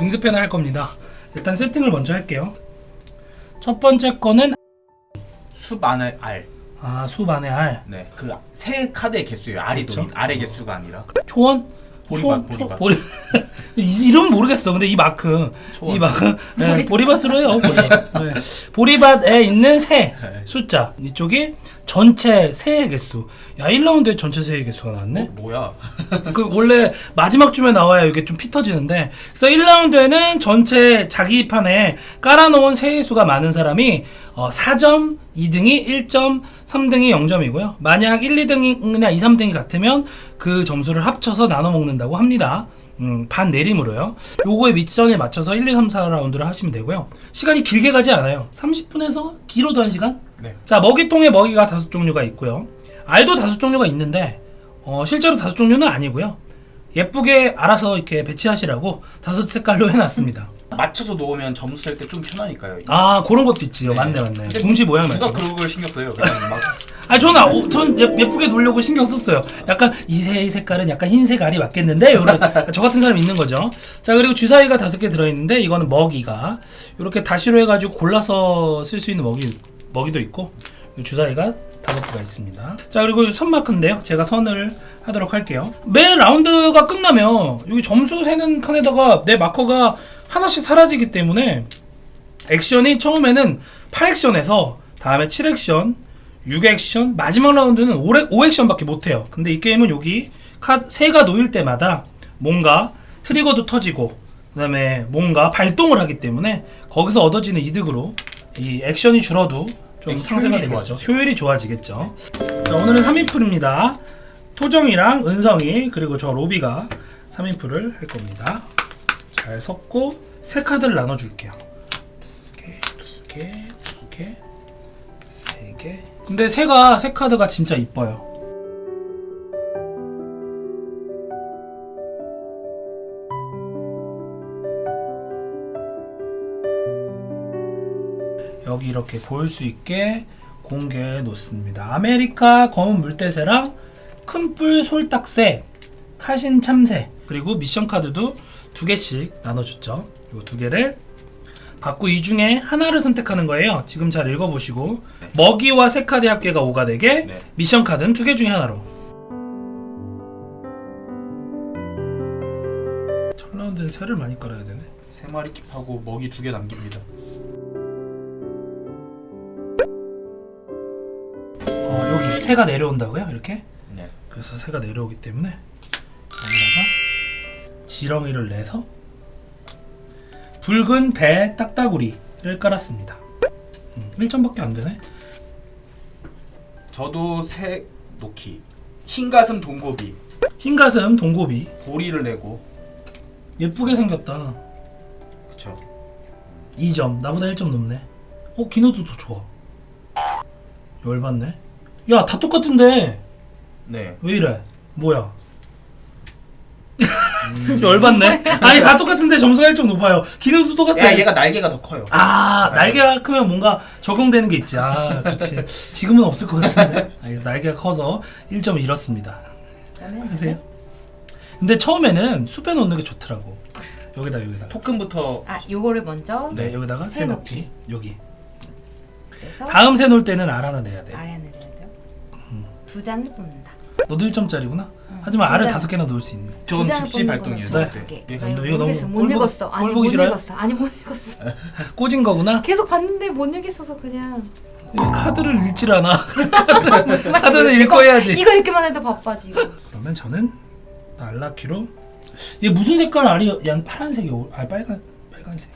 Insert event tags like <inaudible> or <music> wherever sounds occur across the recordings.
윙스팬을 할 겁니다. 일단 세팅을 먼저 할게요. 첫 번째 거는 숲 안에 알. 아, 숲 안에 알. 네. 그 세 카드의 개수예요. 알이 그렇죠. 도 알의 개수가 아니라. 초원? 보리밭, 초- 보리밭. 보리... 이- 이름 모르겠어. 근데 이 마크, 초원. 이 마크, 네, 보리밭으로 해요. 보리밭. 네. 보리밭에 있는 새 네. 숫자 이쪽이 전체 새의 개수. 야 1라운드에 전체 새의 개수가 나왔네. 어, 뭐야? <laughs> 그 원래 마지막 쯤에 나와야 이게 좀 피 터지는데 그래서 1라운드에는 전체 자기 판에 깔아놓은 세의 수가 많은 사람이 어, 4점, 2등이 1점, 3등이 0점이고요. 만약 1, 2등이나 2, 3등이 같으면 그 점수를 합쳐서 나눠 먹는다고 합니다. 음, 반 내림으로요. 요거의 밑선에 맞춰서 1, 2, 3, 4라운드를 하시면 되고요. 시간이 길게 가지 않아요. 30분에서 길어도 1시간? 네. 자, 먹이통에 먹이가 다섯 종류가 있고요. 알도 다섯 종류가 있는데 어, 실제로 다섯 종류는 아니고요. 예쁘게 알아서 이렇게 배치하시라고 다섯 색깔로 <laughs> 해놨습니다. 맞춰서 놓으면 점수 셀 때 좀 편하니까요. 아 그런 것도 있지요. 네. 맞네 맞네. 근데 둥지 모양 누가 맞죠. 그런 걸 신경 써요? 그냥 막 <laughs> 아 저는 아, 오, 전 예, 예쁘게 놓으려고 신경 썼어요. 약간 이새의 색깔은 약간 흰색 알이 맞겠는데 요런 <laughs> 저 같은 사람이 있는 거죠. 자 그리고 주사위가 다섯 개 들어있는데 이거는 먹이가 이렇게 다시로 해가지고 골라서 쓸 수 있는 먹이 먹이도 있고 이 주사위가 다섯 개가 있습니다. 자 그리고 선 마크인데요. 제가 선을 하도록 할게요. 매 라운드가 끝나면 여기 점수 세는 칸에다가 내 마커가 하나씩 사라지기 때문에 액션이 처음에는 8액션에서 다음에 7액션, 6액션, 마지막 라운드는 5, 5액션밖에 못해요. 근데 이 게임은 여기 카드 새가 놓일 때마다 뭔가 트리거도 터지고 그 다음에 뭔가 발동을 하기 때문에 거기서 얻어지는 이득으로 이 액션이 줄어도 좀 효율이 상세가 되겠죠. 효율이 좋아지겠죠. 자, 오늘은 3인풀입니다. 토정이랑 은성이 그리고 저 로비가 3인풀을 할 겁니다. 잘 섞고 세 카드를 나눠줄게요. 두 개, 두 개, 두 개, 세 개. 근데 새가 새 카드가 진짜 이뻐요. 여기 이렇게 보일 수 있게 공개해 놓습니다. 아메리카 검은 물대새랑 큰 뿔 솔딱새, 카신 참새, 그리고 미션 카드도 두 개씩 나눠줬죠. 이 두 개를 받고 이 중에 하나를 선택하는 거예요. 지금 잘 읽어보시고 먹이와 새 카드 합계가 5가 되게 네. 미션 카드는 두 개 중에 하나로. 첫 라운드는 새를 많이 깔아야 되네. 세 마리 킵하고 먹이 두 개 남깁니다. 어, 여기 새가 내려온다고요? 이렇게? 네. 그래서 새가 내려오기 때문에 여기다가 지렁이를 내서 붉은 배 딱따구리를 깔았습니다. 음, 1점밖에 안 되네. 저도 새 놓기. 흰 가슴 동고비. 흰 가슴 동고비 보리를 내고. 예쁘게 생겼다. 그쵸. 2점 나보다 1점 높네. 어 기노도 더 좋아. 열받네. 야 다 똑같은데 네. 왜 이래? 뭐야? 열받네. 아니 다 똑같은데 점수가 1점 높아요. 기노도 똑같아. 야, 얘가 날개가 더 커요. 아 날개가 크면 뭔가 적용되는 게 있지. 아 그렇지. 지금은 없을 것 같은데. 아, 날개가 커서 1점을 잃었습니다. 하세요. 근데 처음에는 숲에 놓는 게 좋더라고. 여기다 여기다. 토큰부터 아, 요거를 먼저 네 여기다가 새새 넣기. 여기. 그래서 다음 새 놓을 때는 알 하나 내야 돼. 아래 하나 내야 돼요. 두 장을 뽑는다. 너도 1점짜리구나. 응. 하지만 두 알을 장. 다섯 개나 놓을 수. 저건 두 장을 즉시 뽑는 발동이에요. 거는 네. 두 개. 예. 아니, 이거 너무 모르겠어. 못꼴 읽었어. 아니 꼴못 보기 싫어요? 읽었어. 아니 못 읽었어. <laughs> 꽂은 거구나. 계속 봤는데 못 읽겠어서 그냥. 이 카드를 읽질 않아. <laughs> 무슨 말인지 카드는 읽고 해야지. 이거 읽기만 해도 바빠 지금. 그러면 저는 알라키로 얘 무슨 색깔 알이 양 파란색이 오- 아 빨간 빨간색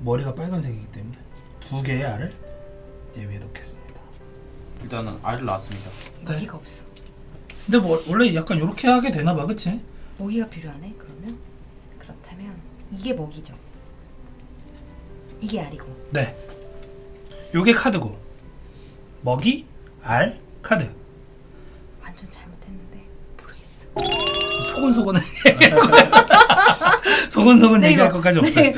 머리가 빨간색이기 때문에 두 개의 알을 얘 위에 놓겠습니다. 일단은 알을 낳았습니다. 네. 모기가 없어. 근데 뭐 원래 약간 이렇게 하게 되나 봐, 그치? 모기가 필요하네. 그러면 그렇다면 이게 먹이죠. 이게 알이고. 네. 요게 카드고 먹이 알 카드 완전 잘못했는데 모르겠어. 소곤소곤 <laughs> 소곤소곤 네, 얘기할 이거. 것까지 없어요.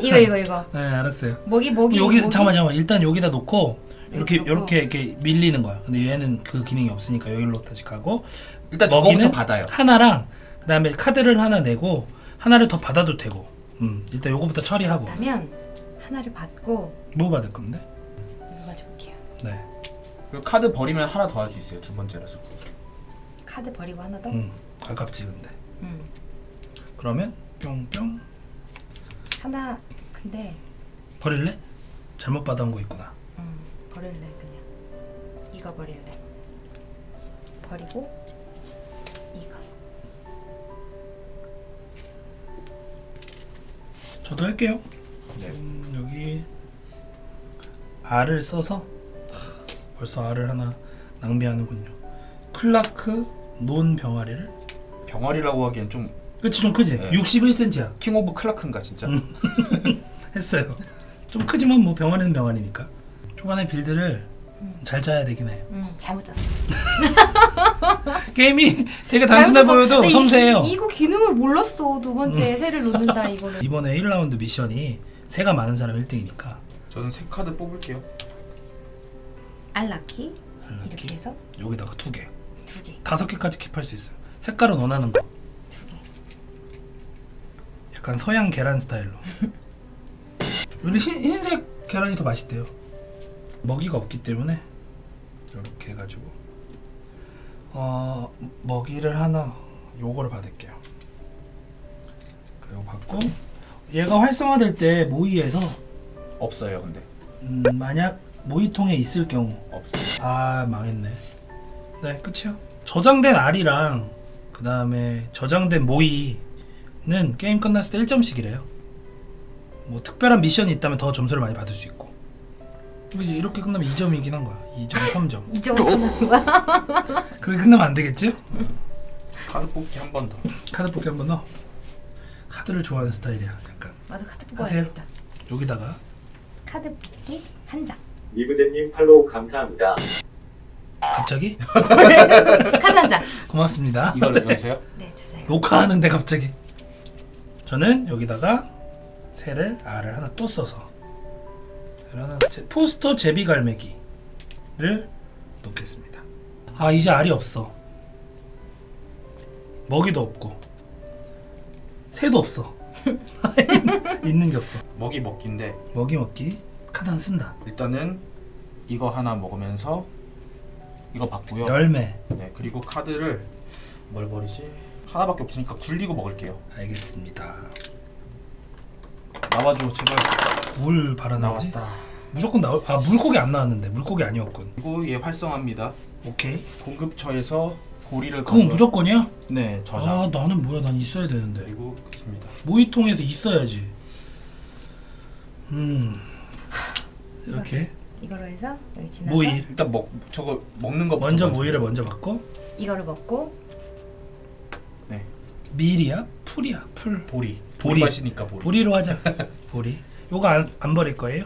이거 이거 이거. 네 알았어요. 먹이 먹이 여기? 잠깐만 잠깐만 일단 여기다 놓고 이렇게. 이렇게 이렇게 밀리는 거야. 근데 얘는 그 기능이 없으니까 여기로 다시 가고 일단 저거부터 받아요. 하나랑 그다음에 카드를 하나 내고 하나를 더 받아도 되고 음, 일단 요거부터 처리하고 그렇다면 하나를 받고 뭐 받을 건데? 이거 가져올게요. 네. 그 카드 버리면 하나 더 할 수 있어요. 두 번째라서. 카드 버리고 하나 더. 음, 아깝지 근데. 음. 그러면 뿅뿅 하나 근데 버릴래? 잘못 받아온 거 있구나. 음, 버릴래 그냥. 이거 버릴래. 버리고 이거. 저도 할게요. 네. 음, 여기 R을 써서 벌써 R을 하나 낭비하는군요. 클라크 논 병아리를 병아리라고 하기엔 좀 그치 좀 크지? 네. 61cm야 킹 오브 클라크인가 진짜. 음. <laughs> 했어요. 좀 크지만 뭐 병아리는 병아리니까. 초반에 빌드를 음. 잘 짜야 되긴 해. 음, 잘못 짰어. <laughs> 게임이 되게 단순해 보여도 섬세해요. 음. 이거 기능을 몰랐어. 두 번째 새를 놓는다 이거는. <laughs> 이번에 1라운드 미션이 새가 많은 사람 1등이니까 저는 세 카드 뽑을게요. 알라키 이렇게 이렇게 해서 여기다가 두 개, 두 개, 다섯 개까지 킵할 수 있어요. 색깔은 원하는 거. 두 개. 약간 서양 계란 스타일로. <laughs> 우리 흰, 흰색 계란이 더 맛있대요. 먹이가 없기 때문에 이렇게 해가지고 어 먹이를 하나 요거를 받을게요. 그리고 받고 얘가 활성화될 때 모이에서 없어요, 근데. 음, 만약 모이통에 있을 경우 없어요. 아 망했네. 네 끝이요. 저장된 R이랑 그 다음에 저장된 모이는 게임 끝났을 때 1점씩이래요. 뭐 특별한 미션이 있다면 더 점수를 많이 받을 수 있고. 이제 이렇게 끝나면 2점이긴 한 거야. 2점, 3점. 이 정도 끝나는 거야? <laughs> 그렇게 끝나면 안 되겠죠? 카드 뽑기 한 번 더. 카드 뽑기 한번 더. 카드를 좋아하는 스타일이야. 약간 나도 카드 하세요. 뽑아야겠다. 여기다가 카드 뽑기 한 장. 리브제님 팔로우 감사합니다. 갑자기 <laughs> 카드 한 장. 고맙습니다. 이걸 넣으세요? <laughs> 네 주세요. 녹화하는데 갑자기 저는 여기다가 새를 알을 하나 또 써서 하나 제- 포스터 제비 갈매기를 놓겠습니다. 아 이제 알이 없어. 먹이도 없고. 새도 없어. <laughs> 있는 게 없어. 먹이 먹기인데 먹이 먹기. 카드 안 쓴다. 일단은 이거 하나 먹으면서 이거 받고요. 열매. 네, 그리고 카드를 뭘 버리지? 하나밖에 없으니까 굴리고 먹을게요. 알겠습니다 나와줘, 제발. 뭘 바라는 거지? 나왔다. 무조건 나올 아 물고기 안 나왔는데. 물고기 아니었군. 그리고 얘 활성화입니다. 오케이. 공급처에서 고리를 그건 걸고- 무조건이야? 네, 저장. 아 나는 뭐야. 난 있어야 되는데. 그리고 끝입니다. 모이통에서 있어야지. 음. 이렇게. 이거로 해서 여기 지나서 모이 일단 먹 저거 먹는 거 먼저 모이를 먼저 받고. 이거를 먹고 네, 밀이야 풀이야 풀 보리. 보리. 보리 맛이니까 보리. 보리로 하자 <laughs> 보리 요거 안, 안 버릴 거예요?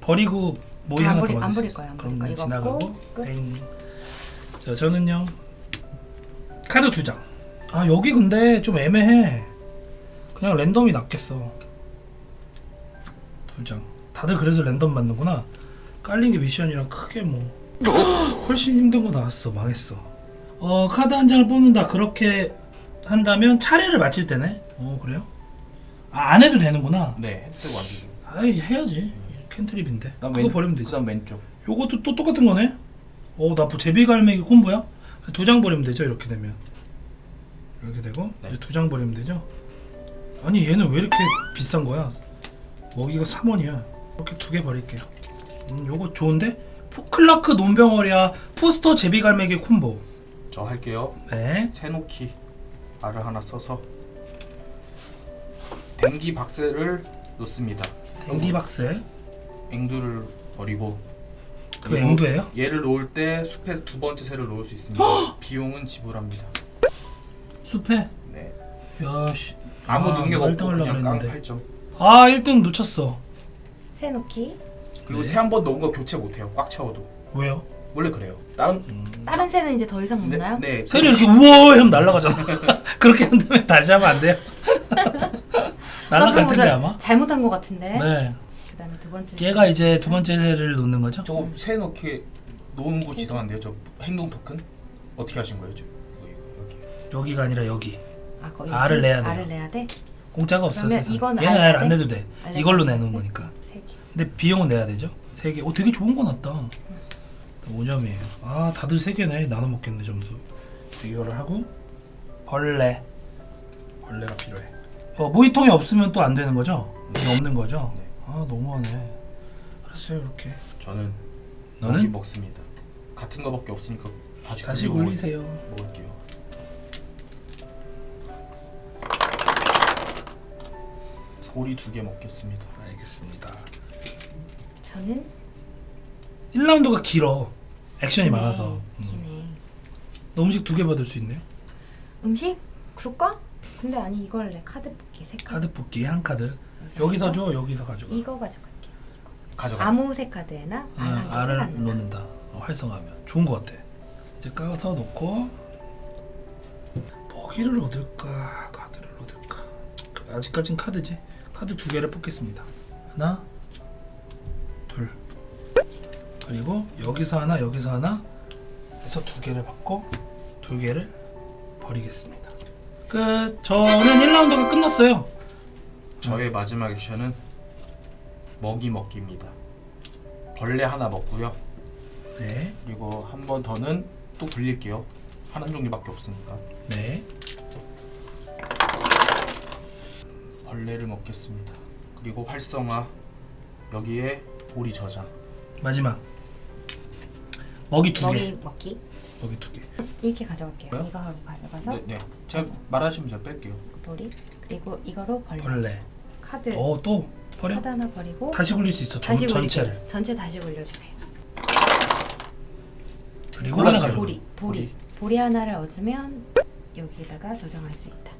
버리고 모이 안 하나 버리- 더 안 받을 수 버릴 거야, 안 그럼 버릴 거야. 이거 지나가고 끝. 땡. 자 저는요 카드 두 장 아 여기 근데 좀 애매해 그냥 랜덤이 낫겠어 두 장 다들 그래서 랜덤 받는구나 깔린 게 미션이랑 크게 뭐 <gasps> 훨씬 힘든 거 나왔어 망했어 어 카드 한 장을 뽑는다 그렇게 한다면 차례를 마칠 때네 어 그래요? 아, 안 해도 되는구나 네, 혜택 완전. 아이 해야지 캔트립인데 그거 왼- 버리면 되지 그다음 왼쪽. 요것도 또 똑같은 거네 어 나 제비갈매기 콤보야? 두 장 버리면 되죠 이렇게 되면 이렇게 되고 네. 두 장 버리면 되죠 아니 얘는 왜 이렇게 비싼 거야 먹이가 3원이야 이렇게 두 개 버릴게요 음 요거 좋은데? 포- 클라크 논병어리아 포스터 제비갈매기 콤보 저 할게요. 네 새놓기 알을 하나 써서 댕기 박스를 놓습니다. 댕디박스 앵두를 버리고 그 그리고 앵두예요? 얘를 놓을 때 숲에서 두 번째 새를 놓을 수 있습니다. <gasps> 비용은 지불합니다. 숲에 네. 야 씨 아무 아, 능력 없고 1등 하려고 그냥 깡 그랬는데 8점. 아 1등 놓쳤어 새 놓기. 그리고 네. 새 한 번 넣은 거 교체 못 해요. 꽉 채워도. 왜요? 원래 그래요. 다른 음. 다른 새는 이제 더 이상 못 네, 나요? 네. 새를 이렇게 우와 하면 날아가잖아. <laughs> 그렇게 한 다음에 다시 하면 안 돼요? <laughs> 날아갈 텐데 아마. 잘못한 것 같은데. 네. 그다음에 두 번째. 얘가 이제 두 번째 새를 놓는 거죠? 저거 새 넣기 놓은 거 지성한데요. 저 행동 토큰 어떻게 하신 거예요? 저? 여기. 여기가 아니라 여기. 아, 거기 알을 내야 돼요. 알을 내야 돼. 공짜가 없어 그러면 세상. 이건 얘는 알려야 안 돼? 내도 돼. 이걸로 돼? 내는 거니까. 세 개. 근데 비용은 내야 되죠. 세 개. 오 되게 좋은 거 났다. 5점이에요. 아 다들 세 개네. 나눠 먹겠네 점수. 이거를 하고 벌레. 벌레가 필요해. 어 모이통이 없으면 또 안 되는 거죠? 이게 없는 거죠? 네. 아 너무하네. 알았어요 이렇게. 저는 너는? 먹습니다. 같은 거밖에 없으니까 다시, 다시 굴리고 굴리세요. 먹을게요. 소리 두 개 먹겠습니다. 알겠습니다. 저는 1라운드가 길어. 액션이 기네. 많아서. 음. 기네. 너 음식 두 개 받을 수 있네요. 음식? 그럴까? 근데 아니 이거 할래 카드 뽑기 세 카드. 카드 뽑기 한 카드. 여기서 줘. 여기서 가져가. 이거 가져갈게. 이거. 가져가. 아무 세 카드에나 아, 알을 알을. 놓는다. 어, 활성화하면 좋은 것 같아. 이제 까서 놓고 먹이를 얻을까 카드를 얻을까. 그, 아직까진 카드지. 카드 두 개를 뽑겠습니다. 하나, 그리고 여기서 하나, 여기서 하나 해서 두 개를 받고 두 개를 버리겠습니다. 끝. 저는 1라운드가 끝났어요. 저의 마지막 액션은 먹이 먹기입니다. 벌레 하나 먹고요. 네, 그리고 한 번 더는 또 굴릴게요. 하는 종류밖에 없으니까 네. 벌레를 먹겠습니다. 그리고 활성화 여기에 보리 저장. 마지막 먹이 두 개. 먹이 먹기. 먹이 두 개. 이렇게 가져갈게요. 뭐요? 이거 하고 가져가서 네, 네. 제가 말하시면 제가 뺄게요. 보리 그리고 이거로 벌레. 벌레. 카드. 어 또 버려. 카드 하나 버리고 다시 굴릴 수 있어. 전, 다시 굴릴게요. 전체를. 전체 다시 굴려주세요. 그리고 하나. 가져. 보리, 보리, 보리 하나를 얻으면 여기에다가 저장할 수 있다.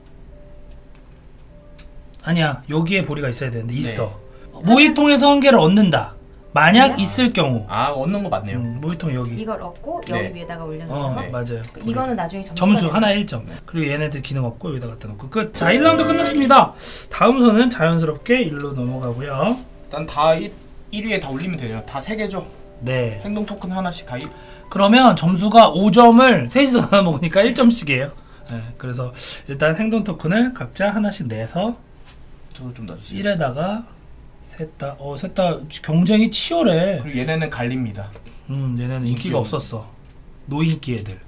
아니야. 여기에 보리가 있어야 되는데 네. 있어. 모이통에서 한 개를 얻는다. 만약? 있을 경우. 아 얻는 거 맞네요. 음, 모이통 여기. 이걸 얻고 여기 네. 위에다가 어 올려놓는 거. 네. 맞아요. 이거는 나중에 점수가 점수 되죠. 하나 1점. 그리고 얘네들 기능 없고 여기다 갖다 놓고 끝. 자 1라운드 끝났습니다. 다음 선은 자연스럽게 일로 넘어가고요. 일단 다 1, 1위에 다 올리면 돼요. 다세 개죠. 네. 행동 토큰 하나씩 다 1. 그러면 점수가 5점을 셋이서 나눠 먹으니까 1점씩이에요. 네, 그래서 일단 행동 토큰을 각자 하나씩 내서 저도 좀 놔주세요. 1에다가 셋다 어 셋 다 경쟁이 치열해. 그리고 얘네는 갈립니다. 음 얘네는 인기 인기가 없는. 없었어. 노인기 애들.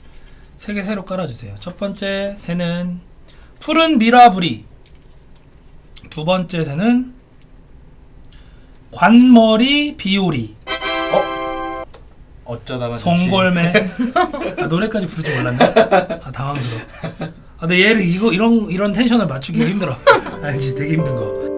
세 개 새로 깔아주세요. 첫 번째 새는 푸른 미라부리. 두 번째 새는 관머리 비오리. 어쩌다가 송골매. <laughs> 아, 노래까지 부를 줄 몰랐네. 아 당황스러워. 아, 근데 얘를 이거 이런 이런 텐션을 맞추기가 힘들어. 알지? 되게 힘든 거.